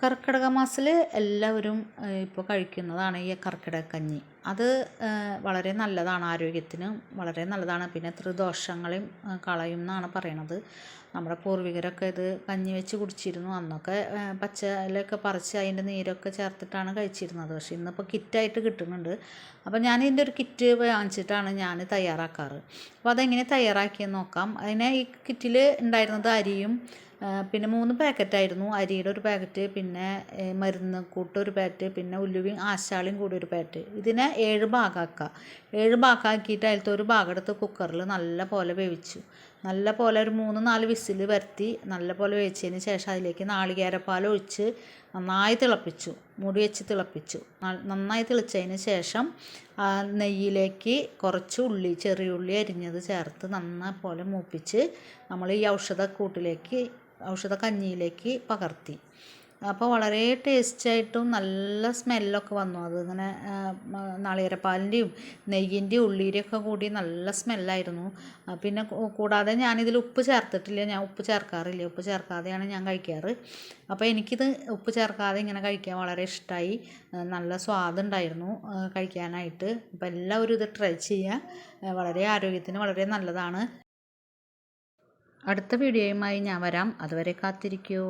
കർക്കിടക മാസത്തിൽ എല്ലാവരും ഇപ്പോൾ കഴിക്കുന്നതാണ് ഈ കർക്കിടക കഞ്ഞി. അത് വളരെ നല്ലതാണ് ആരോഗ്യത്തിന് വളരെ നല്ലതാണ്. പിന്നെ ത്രിദോഷങ്ങളെയും കളയും എന്നാണ് പറയണത്. നമ്മുടെ പൂർവികരൊക്കെ ഇത് കഞ്ഞി വെച്ച് കുടിച്ചിരുന്നു. അന്നൊക്കെ പച്ച ഇലയൊക്കെ പറിച്ച് അതിന്റെ നീരൊക്കെ ചേർത്തിട്ടാണ് കഴിച്ചിരുന്നത്. പക്ഷെ ഇന്നിപ്പോൾ കിറ്റായിട്ട് കിട്ടുന്നുണ്ട്. അപ്പോൾ ഞാൻ ഇതിന്റെ ഒരു കിറ്റ് വാങ്ങിച്ചിട്ടാണ് ഞാൻ തയ്യാറാക്കാറ്. അപ്പോൾ അതെങ്ങനെ തയ്യാറാക്കിയെന്ന് നോക്കാം. അതിനെ ഈ കിറ്റിൽ ഉണ്ടായിരുന്നത് അരിയും പിന്നെ മൂന്ന് പാക്കറ്റായിരുന്നു അരിയുടെ ഒരു പാക്കറ്റ് പിന്നെ മരുന്ന് കൂട്ട് ഒരു പാക്കറ്റ് പിന്നെ ഉലുവയും ആശാളിയും കൂടി ഒരു പാക്കറ്റ് ഇതിനെ ഏഴ് ഭാഗമാക്കുക ഏഴ് ഭാഗമാക്കിയിട്ട് അതിലത്തെ ഒരു ഭാഗം എടുത്ത് കുക്കറിൽ നല്ല പോലെ വേവിച്ചു. നല്ല പോലെ ഒരു മൂന്ന് നാല് വിസിൽ വരുത്തി നല്ല പോലെ വേവിച്ചതിന് ശേഷം അതിലേക്ക് നാളികേരപ്പാൽ ഒഴിച്ച് നന്നായി തിളപ്പിച്ചു. മൂടി വെച്ച് തിളപ്പിച്ചു. നന്നായി തിളച്ചതിന് ശേഷം നെയ്യിലേക്ക് കുറച്ച് ഉള്ളി ചെറിയ ഉള്ളി അരിഞ്ഞത് ചേർത്ത് നന്നായി പോലെ മൂപ്പിച്ച് നമ്മൾ ഈ ഔഷധക്കൂട്ടിലേക്ക് ഔഷധ കഞ്ഞിയിലേക്ക് പകർത്തി. അപ്പോൾ വളരെ ടേസ്റ്റായിട്ടും നല്ല സ്മെല്ലൊക്കെ വന്നു. അത് ഇങ്ങനെ നാളികേരപ്പാലിന്റെയും നെയ്യിന്റെയും ഉള്ളിയുടെയൊക്കെ കൂടി നല്ല സ്മെല്ലായിരുന്നു. പിന്നെ കൂടാതെ ഞാനിതിൽ ഉപ്പ് ചേർത്തിട്ടില്ല. ഞാൻ ഉപ്പ് ചേർക്കാറില്ല. ഉപ്പ് ചേർക്കാതെയാണ് ഞാൻ കഴിക്കാറ്. അപ്പോൾ എനിക്കിത് ഉപ്പ് ചേർക്കാതെ ഇങ്ങനെ കഴിക്കാൻ വളരെ ഇഷ്ടമായി നല്ല സ്വാദുണ്ടായിരുന്നു കഴിക്കാനായിട്ട്. അപ്പോൾ എല്ലാവരും ഇത് ട്രൈ ചെയ്യുക വളരെ ആരോഗ്യത്തിന് വളരെ നല്ലതാണ്. അടുത്ത വീഡിയോയുമായി ഞാൻ വരാം. അതുവരെ കാത്തിരിക്കൂ.